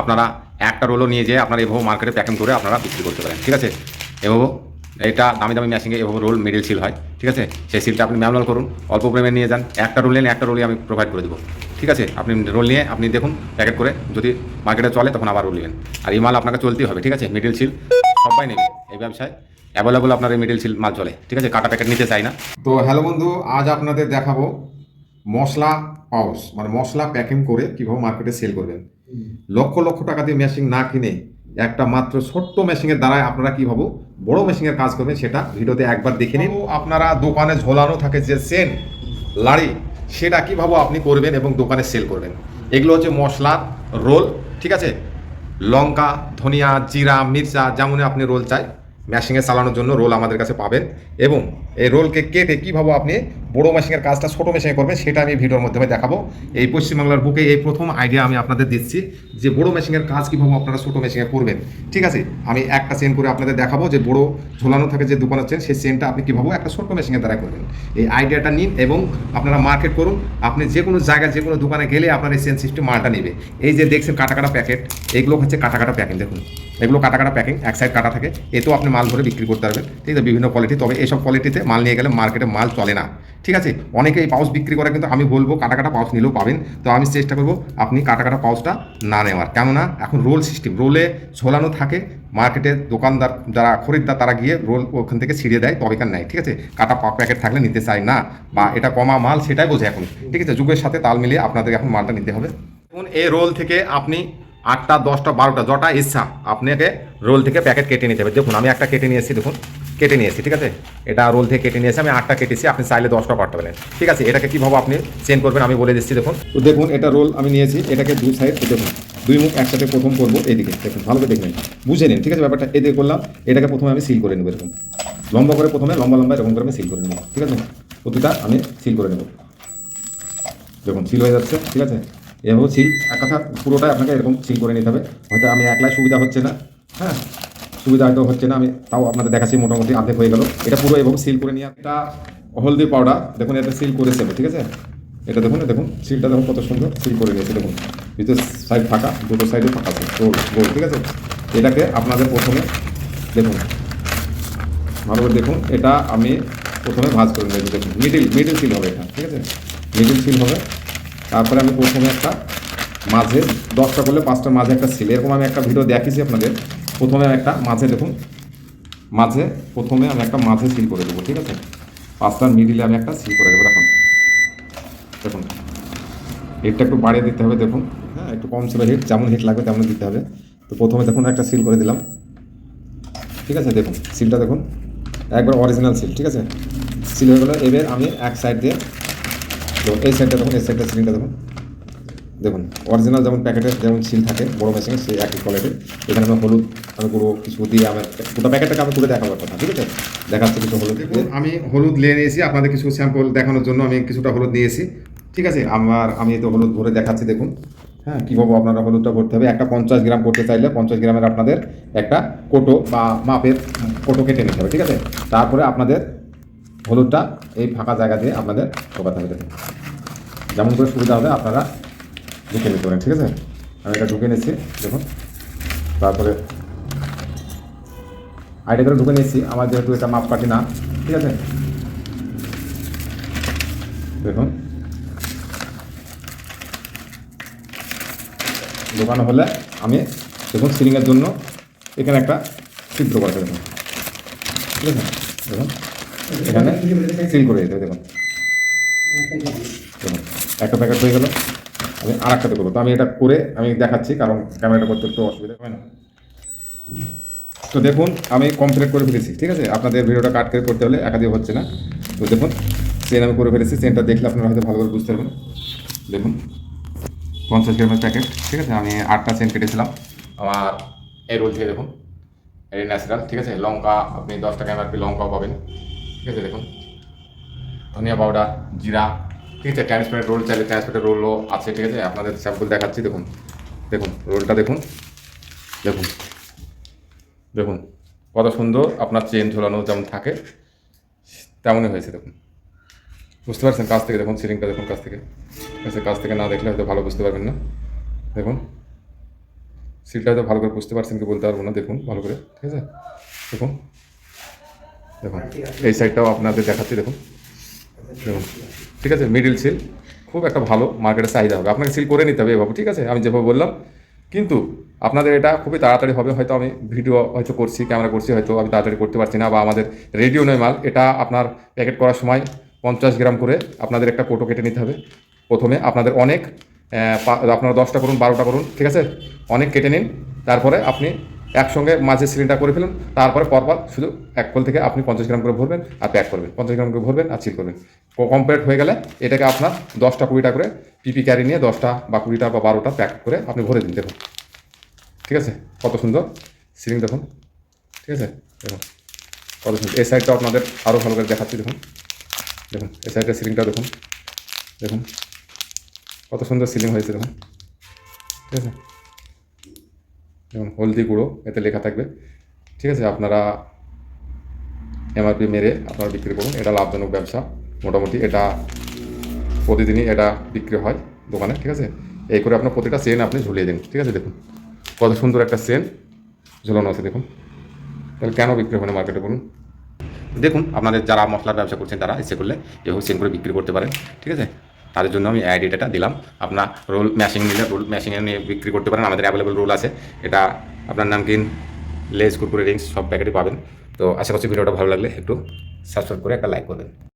আপনারা একটা রোলও নিয়ে যেয়ে আপনারা এভাবে মার্কেটে প্যাকিং করে আপনারা বিক্রি করতে পারেন, ঠিক আছে? এভাবে এটা দামি দামি মেশিনে এভাবে রোল মিডিল সিল হয়, ঠিক আছে? সেই সিলটা আপনি ম্যানুয়াল করুন, অল্প পরিমাণে নিয়ে যান, একটা রোল নিয়ে একটা রোলই আমি প্রোভাইড করে দেবো, ঠিক আছে? আপনি রোল নিয়ে, আপনি দেখুন প্যাকেট করে যদি মার্কেটে চলে তখন আবার রোল নেবেন। আর এই মাল আপনাকে চলতেই হবে, ঠিক আছে? মিডিল সিল সবাই নেবে, এই ব্যবসায় অ্যাভেলেবল আপনার এই মিডিল সিল মাল চলে, ঠিক আছে? কাটা প্যাকেট নিতে চাই না। তো হ্যালো বন্ধু, আজ আপনাদের দেখাবো মশলা পাউস মানে মশলা প্যাকিং করে কীভাবে মার্কেটে সেল করবেন। লক্ষ লক্ষ টাকা দিয়ে মেশিন না কিনে একটা মাত্র ছোট্ট মেশিনের দ্বারাই আপনারা কীভাবে বড় মেশিনের কাজ করবেন সেটা ভিডিওতে একবার দেখে নিন। আপনারা দোকানে ঝোলানো থাকে যে সেন লাড়ি, সেটা কীভাবে আপনি করবেন এবং দোকানে সেল করবেন। এগুলো হচ্ছে মশলার রোল, ঠিক আছে? লঙ্কা, ধনিয়া, জিরা, মির্চা যেমন আপনি রোল চাই ম্যাশিংয়ে চালানোর জন্য রোল আমাদের কাছে পাবেন। এবং এই রোলকে কেটে কীভাবে আপনি বড়ো মেশিনের কাজটা ছোটো মেশিনে করবেন সেটা আমি ভিডিওর মাধ্যমে দেখাবো। এই পশ্চিমবাংলার বুকে এই প্রথম আইডিয়া আমি আপনাদের দিচ্ছি যে বড়ো মেশিনের কাজ কীভাবে আপনারা ছোটো মেশিনে করবেন। ঠিক আছে? আমি একটা চেন করে আপনাদের দেখাবো যে বড়ো ঝোলানো থাকে যে দোকানের চেন সেই চেনটা আপনি কীভাবে একটা ছোটো মেশিনের দ্বারা করবেন। এই আইডিয়াটা নিন এবং আপনারা মার্কেট করুন। আপনি যে কোনো জায়গায় যে কোনো দোকানে গেলে আপনার এই চেন সিস্টেম মালটা নেবে। এই যে দেখছেন কাটা কাটা প্যাকেট এগুলো হচ্ছে কাটা কাটা প্যাকেট দেখুন। এগুলো কাটা কাটা প্যাকিং এক সাইড কাটা থাকে, এতেও আপনি মাল ভরে বিক্রি করতে পারবেন। ঠিক আছে? বিভিন্ন কোয়ালিটি তবে এইসব কোয়ালিটিতে মাল নিয়ে গেলে মার্কেটে মাল চলে না। ঠিক আছে? অনেকে এই পাউচ বিক্রি করে, কিন্তু আমি বলব কাটা কাটা পাউচ নিলেও পাবেন। তো আমি চেষ্টা করব আপনি কাটা কাটা পাউসটা না নেওয়ার। কেননা এখন রোল সিস্টেম, রোলে ঝোলানো থাকে মার্কেটে দোকানদার যারা খরিদ্দার, তারা গিয়ে রোল ওখান থেকে ছিঁড়ে দেয়, তবে কার নেয় ঠিক আছে? কাটা প্যাকেট থাকলে নিতে চায় না, বা এটা কমা মাল সেটাই বোঝে এখন, ঠিক আছে? যুগের সাথে তাল মিলিয়ে আপনাদের এখন মালটা নিতে হবে। এখন এই রোল থেকে আপনি আটটা, দশটা, বারোটা, যটা ইচ্ছা, আপনাকে রোল থেকে প্যাকেট কেটে নিতে হবে। দেখুন, আমি একটা কেটে নিয়েছি দেখুন। কেটে নিয়েছি, ঠিক আছে? এটা রোল থেকে কেটে নিয়েছি, আমি আটটা কেটেছি, আপনি চাইলে দশটা পারতে পারেন। ঠিক আছে, এটাকে কীভাবে আপনি চেন করবেন আমি বলে দিচ্ছি, দেখুন। তো দেখুন, এটা রোল আমি নিয়েছি, এটাকে দুই সাইড দেখুন দুই মুখ একসাথে প্রথম করব এদিকে দেখুন, ভালো করে দেখবেন বুঝে নিন, ঠিক আছে, ব্যাপারটা এদিকে করলাম, এটাকে প্রথমে আমি সিল করে নেব এরকম। লম্বা করে প্রথমে, লম্বা লম্বা এরকম করে আমি সিল করে নেব, ঠিক আছে? প্রতিটা আমি সিল করে নেব। দেখুন সিল হয়ে যাচ্ছে, ঠিক আছে? এভাবে সিল এক কথা, পুরোটাই আপনাকে এরকম সিল করে নিতে হবে। হয়তো আমি একলাই সুবিধা হচ্ছে না হ্যাঁ? সুবিধা হয়তো হচ্ছে না, আমি তাও আপনাদের দেখাচ্ছি, মোটামুটি অর্ধেক হয়ে গেল। এটা পুরো এবং সিল করে নিয়ে এটা হলদি পাউডার, দেখুন এটা সিল করে করেছে ঠিক আছে? এটা দেখুন দেখুন সিলটা দেখুন কত সুন্দর সিল করে নিয়েছে দেখুন। ভিতর সাইড ফাঁকা, দুটো সাইডে ফাঁকা গোল গোল, ঠিক আছে? এটাকে আপনাদের প্রথমে দেখুন, ভালো করে দেখুন, এটা আমি প্রথমে ভাজ করে নেব দেখুন মিডিল মিডিল সিল হবে এটা, ঠিক আছে? মিডিল সিল হবে, তারপরে আমি প্রথমে একটা মাঝে, দশটা করলে পাঁচটার মাঝে একটা সিল এরকম আমি একটা ভিডিও দেখিয়েছি আপনাদের। প্রথমে একটা মাঝে দেখুন, মাঝে প্রথমে আমি একটা মাঝে সিল করে দেবো, ঠিক আছে? পাঁচটার মিডিলে আমি একটা সিল করে দেবো, দেখুন। দেখুন হিটটা একটু বাড়িয়ে দিতে হবে, দেখুন। হ্যাঁ একটু কম ছিল হিট যেমন হিট লাগবে তেমন দিতে হবে। তো প্রথমে দেখুন, একটা সিল করে দিলাম। ঠিক আছে, দেখুন সিলটা দেখুন, একবার অরিজিনাল সিল ঠিক আছে? সিল হয়ে গেলো, এবার আমি এক সাইড দিয়ে, এই সাইডটা দেখুন, এই সাইডটা সিলিংটা দেখুন। দেখুন অরিজিনাল যেমন প্যাকেটের যেমন সিল থাকে, বড় মেশিনে সেই একই কোয়ালিটির এখানে আমি হলুদ, আমি গুঁড়ো কিছু দিয়ে আমার গোটা প্যাকেটটাকে আমি করে দেখাবার কথা, ঠিক আছে? দেখাচ্ছে কিছু হলুদ আমি হলুদ নিয়ে নিয়েছি, আপনাদের কিছু স্যাম্পল দেখানোর জন্য আমি কিছুটা হলুদ নিয়েছি, ঠিক আছে? আমার, আমি তো হলুদ ভরে দেখাচ্ছি, দেখুন। হ্যাঁ কীভাবে আপনারা হলুদটা ভরতে হবে? একটা পঞ্চাশ গ্রাম করতে চাইলে পঞ্চাশ গ্রামের আপনাদের একটা কোটো বা মাপের কোটো কেটে নিতে হবে, ঠিক আছে? তারপরে আপনাদের হলুদটা এই ফাঁকা জায়গা দিয়ে আপনাদের ঢোকাতে হবে যেমন করে সুবিধা হবে, আপনারা ঢুকে নিতে পারেন ঠিক আছে? আমি এটা ঢুকে নিচ্ছি দেখুন। তারপরে আইডিয়া করে ঢুকে নিয়েছি আমার যেহেতু এটা মাপ মাপকাঠি না ঠিক আছে? দেখুন। দোকানে হলে আমি দেখুন সিলিংয়ের জন্য এখানে একটা ছিদ্র করে দেখুন। ঠিক আছে? দেখুন এখানে সিল করে দিতে দেখুন। দেখুন একটা প্যাকেট হয়ে গেল। আমি আর একটাতে করব তো আমি এটা করে আমি দেখাচ্ছি, কারণ ক্যামেরাটা করতে একটু অসুবিধা হয় না। তো দেখুন, আমি কমপ্লিট করে ফেলেছি, ঠিক আছে? আপনাদের ভিডিওটা কাট করে করতে হলে একাধিক হচ্ছে না। তো দেখুন চেন আমি করে ফেলেছি চেনটা দেখলে আপনারা হয়তো ভালো করে বুঝতে পারবেন। দেখুন, পঞ্চাশ গ্রামের প্যাকেট ঠিক আছে? আমি আটটা চেন কেটেছিলাম। আমার এই রোল থেকে দেখুন, এই ন্যাচারাল ঠিক আছে? লঙ্কা, আপনি দশ টাকা এমআরপি লঙ্কাও পাবেন, ঠিক আছে? দেখুন, ধনিয়া পাউডার জিরা ঠিক আছে ট্রান্সপারেন্ট রোল চাইলে ট্রান্সপারেন্ট রোলও আছে, ঠিক আছে? আপনাদের স্যাম্পল দেখাচ্ছি, দেখুন দেখুন রোলটা দেখুন দেখুন দেখুন, কত সুন্দর আপনার চেন ঝোলানো যেমন থাকে, তেমনই হয়েছে, দেখুন। বুঝতে পারছেন কাছ থেকে? দেখুন সিলিংটা দেখুন কাছ থেকে। ঠিক আছে, কাছ থেকে না দেখলে হয়তো ভালো বুঝতে পারবেন না। দেখুন সিলটা হয়তো ভালো করে বুঝতে পারছেন কি বলতে পারব না, দেখুন, ভালো করে, ঠিক আছে? দেখুন দেখুন, এই সাইডটাও আপনাদের দেখাচ্ছি দেখুন দেখুন। ঠিক আছে মিডিল সিল খুব একটা ভালো মার্কেটে চাহিদা হবে। আপনাকে সিল করে নিতে হবে এভাবে, ঠিক আছে? আমি যেভাবে বললাম। কিন্তু আপনাদের এটা খুবই তাড়াতাড়ি হবে। হয়তো আমি ভিডিও হয়তো করছি ক্যামেরা করছি, হয়তো আমি তাড়াতাড়ি করতে পারছি না, বা আমাদের রেডিও নয় মাল, এটা আপনার প্যাকেট করার সময় পঞ্চাশ গ্রাম করে আপনাদের একটা কোটো কেটে নিতে হবে। প্রথমে আপনাদের অনেক আপনারা দশটা করুন, বারোটা করুন, ঠিক আছে? অনেক কেটে নিন। তারপরে আপনি একসঙ্গে মাঝে সিলিন্ডার করে ফেলুন, তারপরে পরপর শুধু এক কল থেকে আপনি পঞ্চাশ গ্রাম করে ভরবেন আর প্যাক করবেন, পঞ্চাশ গ্রাম করে ভরবেন আর সিল করবেন। কমপ্লিট হয়ে গেলে এটাকে আপনার দশটা কুড়িটা করে পিপি ক্যারি নিয়ে দশটা বা কুড়িটা বা বারোটা প্যাক করে আপনি ভরে দিন, দেখুন। ঠিক আছে? কত সুন্দর সিলিং দেখুন। ঠিক আছে? দেখুন। কত সুন্দর। এই সাইডটা আপনাদের আরও ভালো করে দেখাচ্ছি, দেখুন। দেখুন, এই সাইডের সিলিংটা দেখুন। দেখুন। কত সুন্দর সিলিং হয়েছে, দেখুন। ঠিক আছে? দেখুন হলদি গুঁড়ো, এতে লেখা থাকবে। ঠিক আছে, আপনারা এমআরপি মেরে আপনারা বিক্রি করুন, এটা লাভজনক ব্যবসা। মোটামুটি এটা প্রতিদিনই এটা বিক্রি হয় দোকানে, ঠিক আছে? এই করে আপনার প্রতিটা চেন আপনি ঝুলিয়ে দিন, ঠিক আছে? দেখুন, কত সুন্দর একটা চেন ঝুলানো আছে, দেখুন। তাহলে কেন বিক্রি হবে না মার্কেটে বলুন? দেখুন, আপনাদের যারা মশলার ব্যবসা করছেন, তারা ইচ্ছে করলে এভাবে সেল করে বিক্রি করতে পারেন, ঠিক আছে? তাদের জন্য আমি আইডিয়াটা দিলাম। আপনার রোল ম্যাশিং নিলে রোল ম্যাশিংয়ে নিয়ে বিক্রি করতে পারেন। আমাদের অ্যাভেলেবল রোল আছে। এটা আপনার নামকিন লেস কুরকুরে, রিংস সব প্যাকেটই পাবেন। তো আশা করছি ভিডিওটা ভালো লাগলে একটু সাবস্ক্রাইব করে একটা লাইক করবেন।